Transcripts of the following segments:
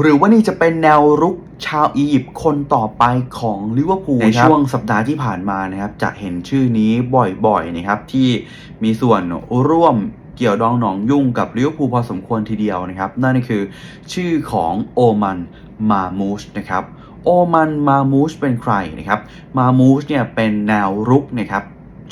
หรือว่านี่จะเป็นแนวรุกชาวอียิปต์คนต่อไปของลิเวอร์พูลในช่วงสัปดาห์ที่ผ่านมานะครับ จะเห็นชื่อนี้บ่อยๆนะครับที่มีส่วนร่วมเกี่ยวดองหนองยุ่งกับลิเวอร์พูลพอสมควรทีเดียวนะครับ นั่นก็คือชื่อของโอมันมามูชนะครับโอมันมามูชเป็นใครนะครับมามูชเนี่ยเป็นแนวรุกนะครับ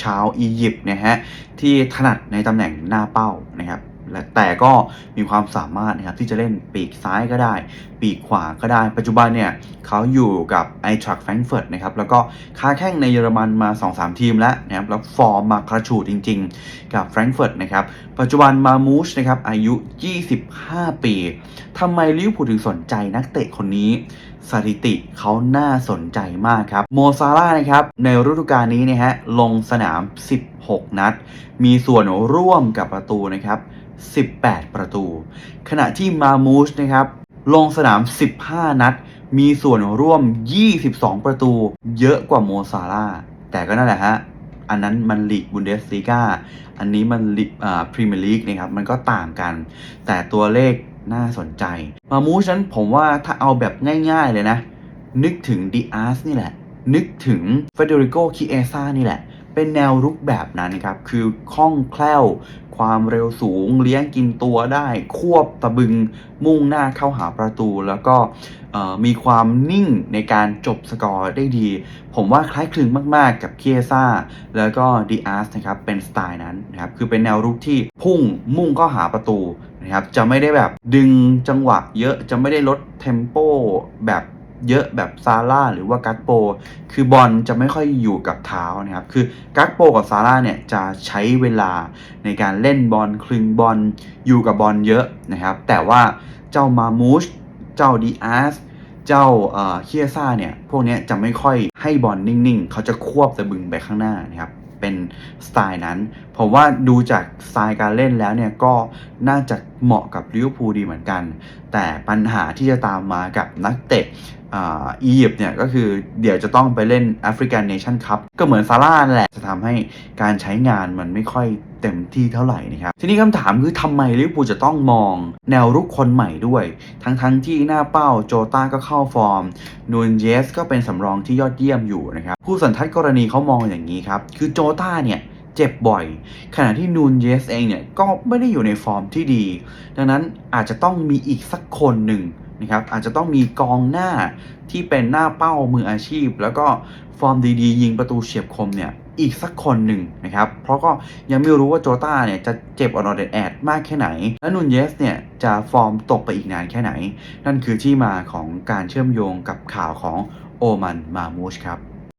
ชาวอียิปต์นะฮะที่ถนัดในตำแหน่งหน้าเป้านะครับ และแต่ก็มีความสามารถนะครับที่จะเล่นปีกซ้ายก็ได้ ปีกขวาก็ได้ ปัจจุบันเนี่ยเขาอยู่กับไอทรัคแฟรงเฟิร์ตนะครับแล้วก็ค้าแข่งในเยอรมันมา 2-3 ทีมแล้วนะครับแล้วฟอร์มมากระฉูดจริง ๆ กับแฟรงเฟิร์ตนะครับปัจจุบันมามูชนะครับอายุ 25 ปีทำไมลิวพูถึงสนใจนักเตะคนนี้สถิติเขาน่าสนใจมากครับ โมซาร่านะครับ ในฤดูกาลนี้นะฮะลงสนาม 16 นัด มีส่วนร่วมกับประตูนะครับ 18 ประตู ขณะที่มามูชนะครับลงสนาม 15 นัด มีส่วนร่วม 22 ประตู เยอะกว่าโมซาร่าแต่ก็นั่นแหละฮะ อันนั้นมันลีกบุนเดสลีกาอันนี้มันลีกพรีเมียร์ลีกนะครับ มันก็ต่างกัน แต่ตัวเลขน่าสนใจ มามูชนั้นผมว่าถ้าเอาแบบง่ายๆเลยนะ นึกถึงดิอาสนี่แหละ นึกถึงเฟเดริโกคิเอซ่านี่แหละ เป็นแนวรุกแบบนั้นครับ คือคล่องแคล่ว ความเร็วสูง เลี้ยงกินตัวได้ ควบตะบึงมุ่งหน้าเข้าหาประตู แล้วก็มีความนิ่งในการจบสกอร์ได้ดี ผมว่าคล้ายคลึงมากๆกับเคียซ่า แล้วก็ดีอาร์สนะครับ เป็นสไตล์นั้นนะครับ คือเป็นแนวรุกที่พุ่งมุ่งเข้าหาประตูนะครับ จะไม่ได้แบบดึงจังหวะเยอะ จะไม่ได้ลดเทมโปแบบ เยอะแบบซาร่าหรือว่ากัตโป คือบอลจะไม่ค่อยอยู่กับเท้านะครับ คือกัตโปกับซาร่าเนี่ยจะใช้เวลาในการเล่นบอลคลึงบอลอยู่กับบอลเยอะนะครับ แต่ว่าเจ้ามามูชเจ้าดีอาร์สเจ้าเอ่อเคียซ่าเนี่ย พวกนี้จะไม่ค่อยให้บอลนิ่งๆ เขาจะควบตะบึงไปข้างหน้านะครับเป็นสไตล์นั้น ผมว่าดูจากสไตล์การเล่นแล้วเนี่ยก็น่าจะเหมาะกับลิเวอร์พูลดีเหมือนกัน แต่ปัญหาที่จะตามมากับนักเตะอียิปต์เนี่ยก็คือเดี๋ยวจะต้องไปเล่นแอฟริกันเนชั่นคัพก็เหมือนซาร่าแหละจะทำให้การใช้งานมันไม่ค่อยเต็มที่เท่าไหร่นะครับ ทีนี้คำถามคือทำไมลิเวอร์พูลจะต้องมองแนวรุกคนใหม่ด้วย ทั้งๆที่หน้าเป้าโจต้าก็เข้าฟอร์มนูนเยสก็เป็นสำรองที่ยอดเยี่ยมอยู่นะครับ ผู้สันทัดกรณีเขามองอย่างนี้ครับ คือโจต้าเนี่ย เจ็บบ่อย ขณะที่นูนเยสเองเนี่ยก็ไม่ได้อยู่ในฟอร์มที่ดี ดังนั้นอาจจะต้องมีอีกสักคนหนึ่งนะครับอาจจะต้องมีกองหน้าที่เป็นหน้าเป้ามืออาชีพ แล้วก็ฟอร์มดีๆ ยิงประตูเฉียบคมเนี่ยอีกสักคนหนึ่งนะครับ เพราะก็ยังไม่รู้ว่าโจต้าเนี่ยจะเจ็บออนอดแอดมากแค่ไหน และนูนเยสเนี่ยจะฟอร์มตกไปอีกนานแค่ไหน นั่นคือที่มาของการเชื่อมโยงกับข่าวของโอมันมามูชครับ